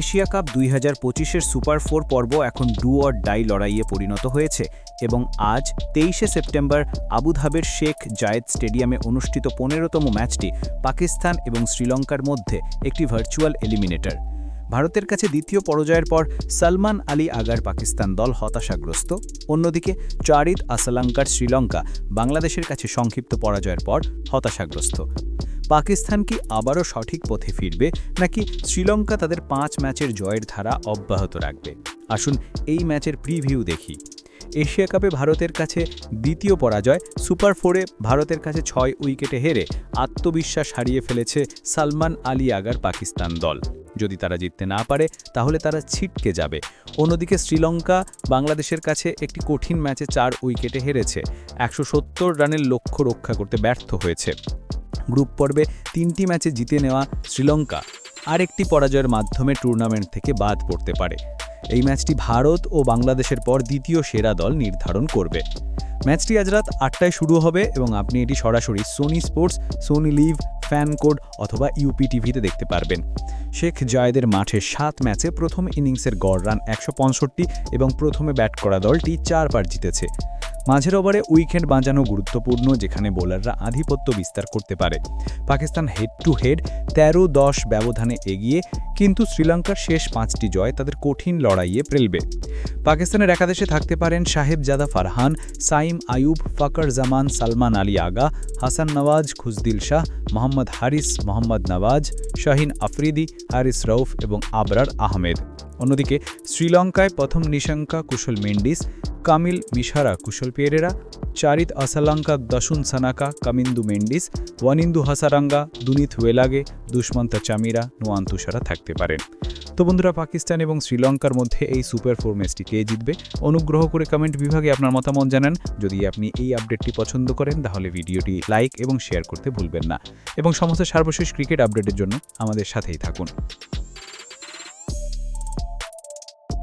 Asia cup দুই হাজার পঁচিশের সুপার ফোর পর্ব এখন ডু অর ডাই লড়াইয়ে পরিণত হয়েছে এবং আজ তেইশে সেপ্টেম্বর আবুধাবের শেখ জায়েদ স্টেডিয়ামে অনুষ্ঠিত পনেরোতম ম্যাচটি পাকিস্তান এবং শ্রীলঙ্কার মধ্যে একটি ভার্চুয়াল এলিমিনেটর। ভারতের কাছে দ্বিতীয় পরাজয়ের পর সালমান আলী আগার পাকিস্তান দল হতাশাগ্রস্ত। অন্যদিকে চারিদ আসালাঙ্কার শ্রীলঙ্কা বাংলাদেশের কাছে সংক্ষিপ্ত পরাজয়ের পর হতাশাগ্রস্ত। পাকিস্তান কি আবারও সঠিক পথে ফিরবে নাকি শ্রীলঙ্কা তাদের পাঁচ ম্যাচের জয়ের ধারা অব্যাহত রাখবে? আসুন এই ম্যাচের প্রিভিউ দেখি। এশিয়া কাপে ভারতের কাছে দ্বিতীয় পরাজয়, সুপার ফোরে ভারতের কাছে ছয় উইকেটে হেরে আত্মবিশ্বাস হারিয়ে ফেলেছে সালমান আলী আগার পাকিস্তান দল। যদি তারা জিততে না পারে, তাহলে তারা ছিটকে যাবে। অন্যদিকে শ্রীলঙ্কা বাংলাদেশের কাছে একটি কঠিন ম্যাচে চার উইকেটে হেরেছে। একশো সত্তর রানের লক্ষ্য রক্ষা করতে ব্যর্থ হয়েছে। গ্রুপ পর্বে তিনটি ম্যাচে জিতে নেওয়া শ্রীলঙ্কা আরেকটি পরাজয়ের মাধ্যমে টুর্নামেন্ট থেকে বাদ পড়তে পারে। এই ম্যাচটি ভারত ও বাংলাদেশের পর দ্বিতীয় সেরা দল নির্ধারণ করবে। ম্যাচটি আজ রাত আটটায় শুরু হবে এবং আপনি এটি সরাসরি Sony Sports Sony LIV FanCode অথবা ইউপি টিভিতে দেখতে পারবেন। শেখ জায়েদের মাঠে সাত ম্যাচে প্রথম ইনিংসের গড় রান একশো পঁয়ষট্টি এবং প্রথমে ব্যাট করা দলটি চারবার জিতেছে। মাঝের ওভারে উইকেন্ড বাঁচানো গুরুত্বপূর্ণ, যেখানে বোলাররা আধিপত্য বিস্তার করতে পারে। পাকিস্তান হেড টু হেড তেরো দশ ব্যবধানে এগিয়ে, কিন্তু শ্রীলঙ্কার শেষ পাঁচটি জয় তাদের কঠিন লড়াইয়ে প্রেলবে। পাকিস্তানের একাদেশে থাকতে পারেন সাহেবজাদা ফারহান, সাইম আয়ুব ফকর জামান, সালমান আলী আগা, হাসান নওয়াজ, খুজদিল শাহ মোহাম্মদ হারিস, মোহাম্মদ নওয়াজ, শাহিন আফ্রিদি, হারিস রৌফ এবং আবরার আহমেদ। অন্যদিকে শ্রীলঙ্কায় প্রথম নিশঙ্কা কুশল মেন্ডিস, কামিল মিশারা কুশল পেরেরা, চারিত আসালাঙ্কা দশুন সানাকা কামিন্দু মেন্ডিস, ওয়ানিন্দু হাসারাঙ্গা, দুনিত ওয়েলাগে, দুষ্মন্ত চামিরা, নোয়ান তুষারা থাকতে পারেন। তো বন্ধুরা, পাকিস্তান এবং শ্রীলঙ্কার মধ্যে এই সুপার ফোর ম্যাচটি কে জিতবে? অনুগ্রহ করে কমেন্ট বিভাগে আপনার মতামত জানান। যদি আপনি এই আপডেটটি পছন্দ করেন, তাহলে ভিডিওটি লাইক এবং শেয়ার করতে ভুলবেন না। এবং সমস্ত সর্বশেষ ক্রিকেট আপডেটের জন্য আমাদের সাথেই থাকুন।